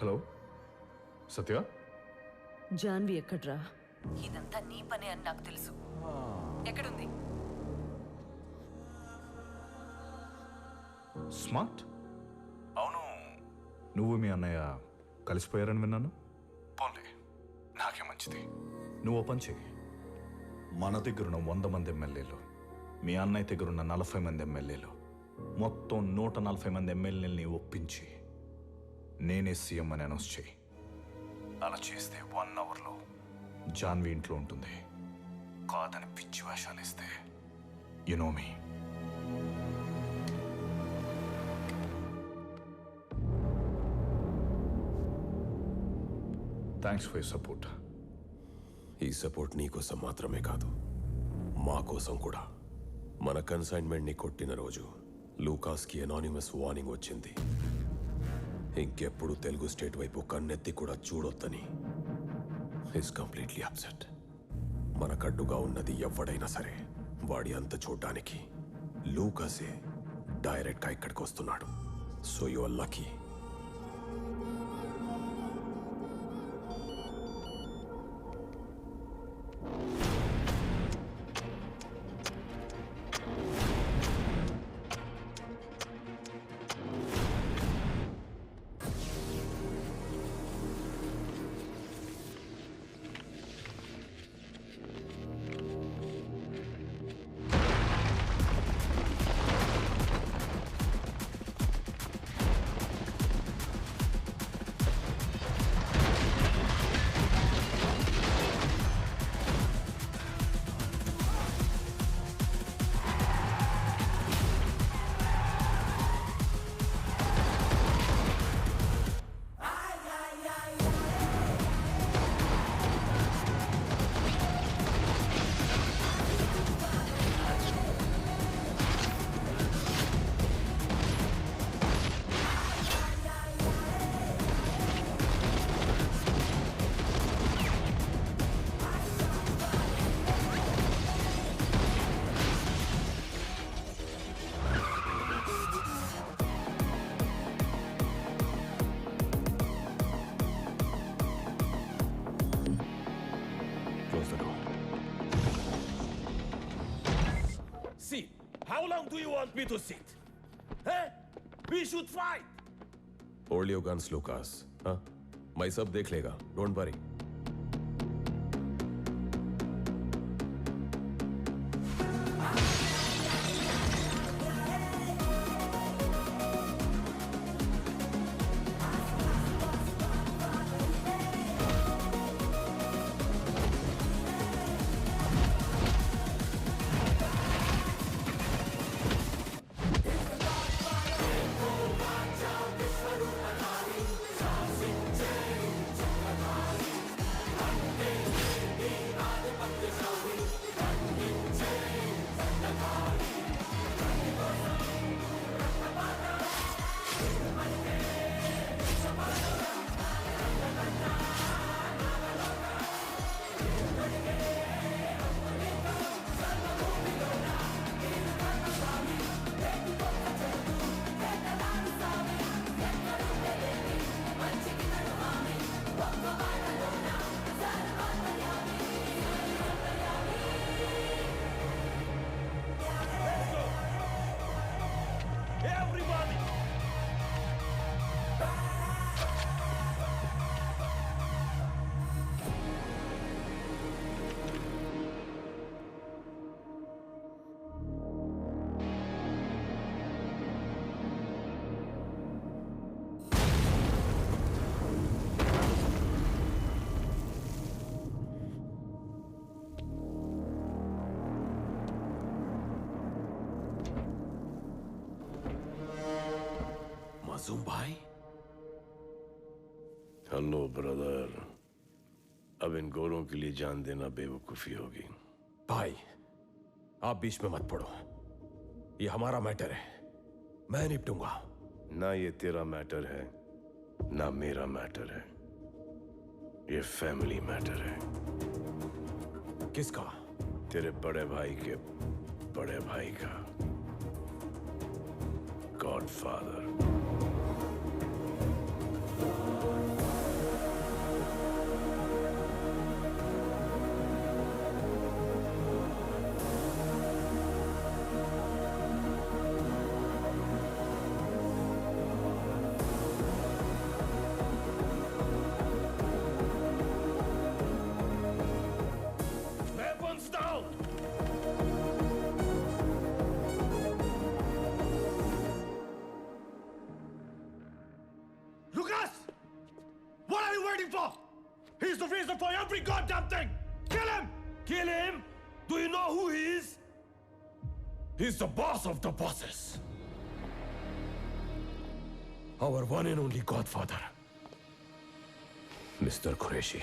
Hello సత్య? జాన్వి ఎక్కడ్రా? ఇదంతా నీ పనే అని నాకు తెలుసు. ఎక్కడుంది? స్మార్ట్? అవును. నువ్వు మీ అన్నయ్య కలిసిపోయారని విన్నాను? పోన్లే నాకే మంచిది. నువ్వు పని చేయి. మన దగ్గరున్న వంద మంది ఎమ్మెల్యేలు మీ అన్నయ్య దగ్గరున్న నలభై మంది ఎమ్మెల్యేలు మొత్తం నూట నలభై మంది ఎమ్మెల్యేలని ఒప్పించి నేనే సీఎం అని అనౌన్స్ చేయి. అలా చేస్తే వన్ అవర్లో జాన్వి ఇంట్లో ఉంటుంది. కాదని పిచ్చి వేషాలు ఇస్తే you know me thanks for support ఈ సపోర్ట్ నీకోసం మాత్రమే కాదు మా కోసం కూడా. మన కన్సైన్మెంట్ని కొట్టిన రోజు లూకాస్కి అనానిమస్ వార్నింగ్ వచ్చింది. ఇంకెప్పుడు తెలుగు స్టేట్ వైపు కన్నెత్తి కూడా చూడొద్దని. ఇస్ కంప్లీట్లీ అప్సెట్ మనకడ్డుగా ఉన్నది ఎవడైనా సరే వాడి అంత చూడ్డానికి లూకాసే డైరెక్ట్గా ఇక్కడికి వస్తున్నాడు so your lucky How long do you want me to sit? Eh? We should fight. Hold your guns Lucas हाँ मैं सब देख लेगा डोंट वरी मासूम भाई हेलो ब्रदर अब इन गोरों के लिए जान देना बेवकूफ़ी होगी। भाई आप बीच में मत पड़ो। ये हमारा मैटर है। मैं निपटूँगा। ना ये तेरा मैटर है ना मेरा मैटर है। ये फैमिली मैटर है। किसका? तेरे बड़े भाई के बड़े भाई का। Godfather a reason for every goddamn thing! Kill him! Kill him? Do you know who he is? He's the boss of the bosses. Our one and only godfather. Mr. Qureshi.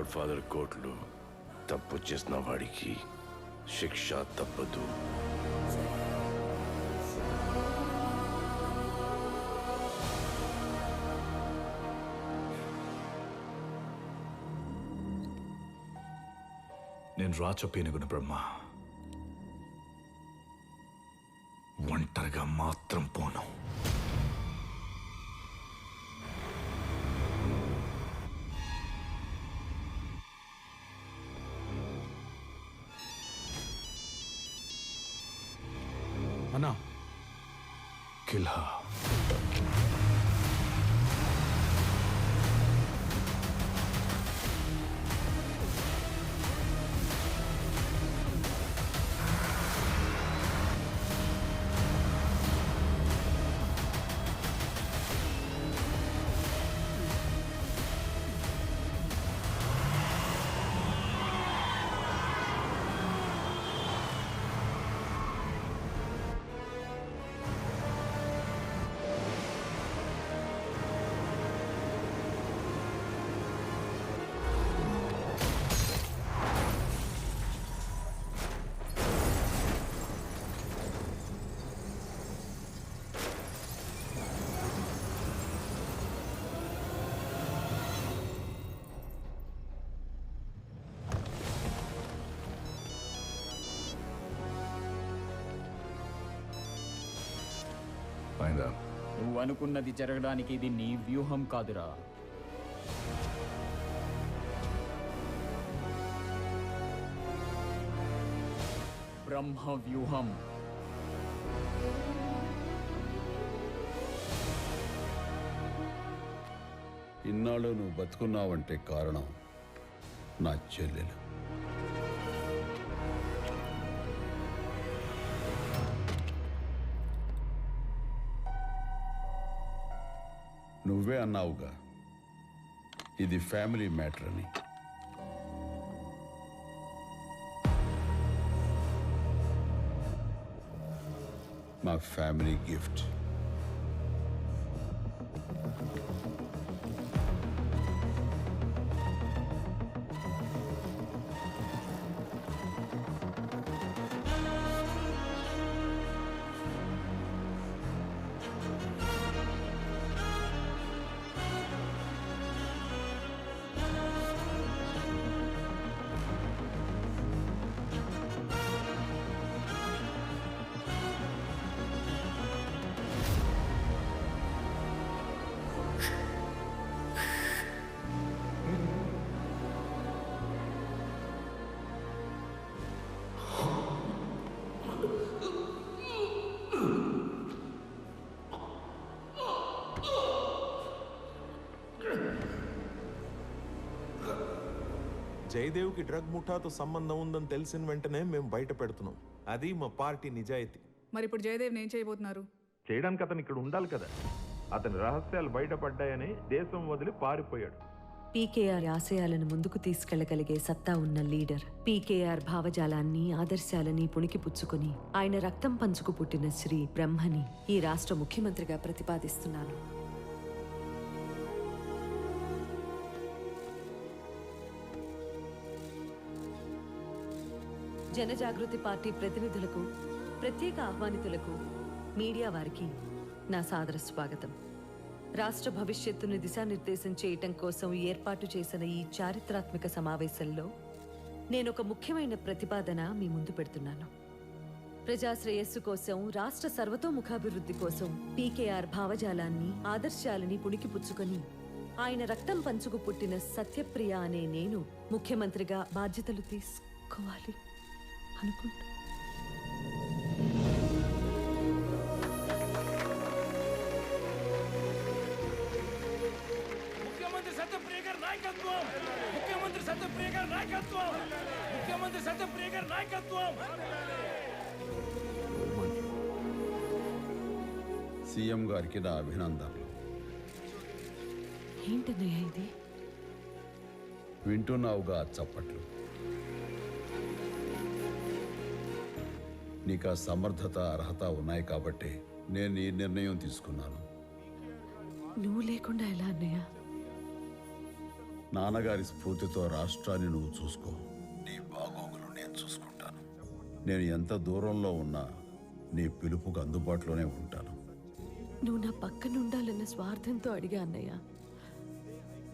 Godfather కోర్టులో తప్పు చేసిన వాడికి శిక్ష తప్పదు. నేను రాచపేనుగున బ్రహ్మ. ఒంటరిగా మాత్రం పోను. అన్నా. కిల్హా. అయిందా నువ్వు అనుకున్నది జరగడానికి ఇది నీ వ్యూహం కాదురా. బ్రహ్మ వ్యూహం. ఇన్నాళ్ళు నువ్వు బతుకున్నావంటే కారణం నా చెల్లెలు. నువ్వే అన్నావుగా. ఇది ఫ్యామిలీ మ్యాటర్ అని మా ఫ్యామిలీ గిఫ్ట్. జయదేవ్కి డ్రగ్ ముఠాతో సంబంధం ఉందని తెలిసిన వెంటనే మేము బయట పెడుతున్నాం. అది మా పార్టీ నిజాయితీ. మరి ఇప్పుడు జయదేవ్ ఏం చేయబోతున్నారు? చేయడానికి అతను ఇక్కడ ఉండాలి కదా. అతని రహస్యాలు బయటపడ్డాయని దేశం వదిలి పారిపోయాడు. పీకేఆర్ ఆశయాలను ముందుకు తీసుకెళ్ళగలిగే సత్తా ఉన్న లీడర్. పీకేఆర్ భావజాలాన్ని ఆదర్శాలని పుణికిపుచ్చుకుని ఆయన రక్తం పంచుకు పుట్టిన శ్రీ బ్రహ్మని ఈ రాష్ట్ర ముఖ్యమంత్రిగా ప్రతిపాదిస్తున్నాను. జనజాగృతి పార్టీ ప్రతినిధులకు ప్రత్యేక ఆహ్వానితులకు మీడియా వారికి నా సాదర స్వాగతం. రాష్ట్ర భవిష్యత్తును దిశానిర్దేశం చేయటం కోసం ఏర్పాటు చేసిన ఈ చారిత్రాత్మక సమావేశంలో నేను ఒక ముఖ్యమైన ప్రతిపాదన మీ ముందు పెడుతున్నాను. ప్రజాశ్రేయస్సు కోసం రాష్ట్ర సర్వతోముఖాభివృద్ధి కోసం పీకేఆర్ భావజాలాన్ని ఆదర్శాలని పుణికిపుచ్చుకొని ఆయన రక్తం పంచుకు పుట్టిన సత్యప్రియ అనే నేను ముఖ్యమంత్రిగా బాధ్యతలు తీసుకోవాలి. అనుకుంటా. ముఖ్యమంత్రి సత్యప్రియ గారి నాయకత్వం. ముఖ్యమంత్రి సత్యప్రియ గారి నాయకత్వం. ముఖ్యమంత్రి సత్యప్రియ గారి నాయకత్వం. సీఎం గారికి నా అభినందనలు. ఏంటన్నయ్య ఇది? వింటున్నావుగా చప్పట్లు. నీకు ఆ సమర్థత అర్హత ఉన్నాయి కాబట్టి నేను ఈ నిర్ణయం తీసుకున్నాను. నువ్వు లేకుండా ఎలా అన్నయ్య? నాన్నగారి స్ఫూర్తితో రాష్ట్రాన్ని నువ్వు చూసుకో. నీ బాగోగులు నేను చూసుకుంటాను. నేను ఎంత దూరంలో ఉన్నా నీ పిలుపుకు అందుబాటులోనే ఉంటాను. నువ్వు నా పక్కన ఉండాలన్న స్వార్థంతో అడిగా అన్నయ్య.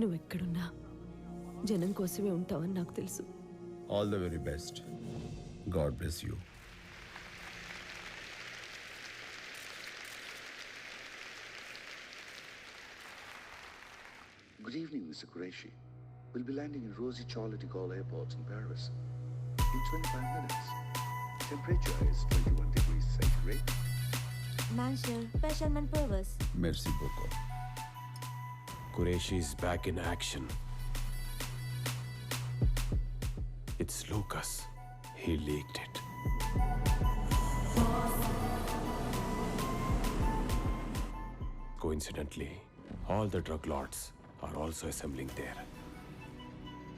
నువ్వెక్కడున్నా జనం కోసమే ఉంటావని నాకు తెలుసు. All the very best God bless you Good evening, Mr. Qureshi. We'll be landing in rosy Charlie de Gaulle Airport in Paris in 25 minutes. Temperature is 21 degrees centigrade. Mansion, Pesherman Purvis. Merci beaucoup. Qureshi is back in action. It's Lucas. He leaked it. Coincidentally, all the drug lords are also assembling there.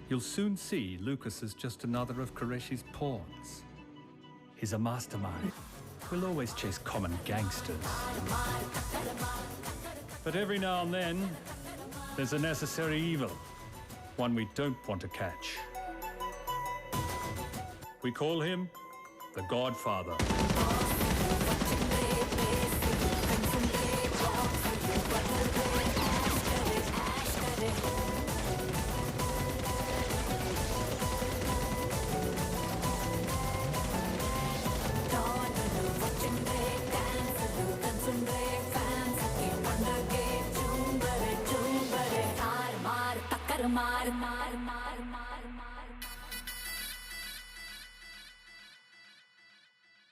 You'll soon see Lucas is just another of Qureshi's pawns. He's a mastermind. We'll always chase common gangsters. But every now and then, there's a necessary evil, one we don't want to catch. We call him the Godfather.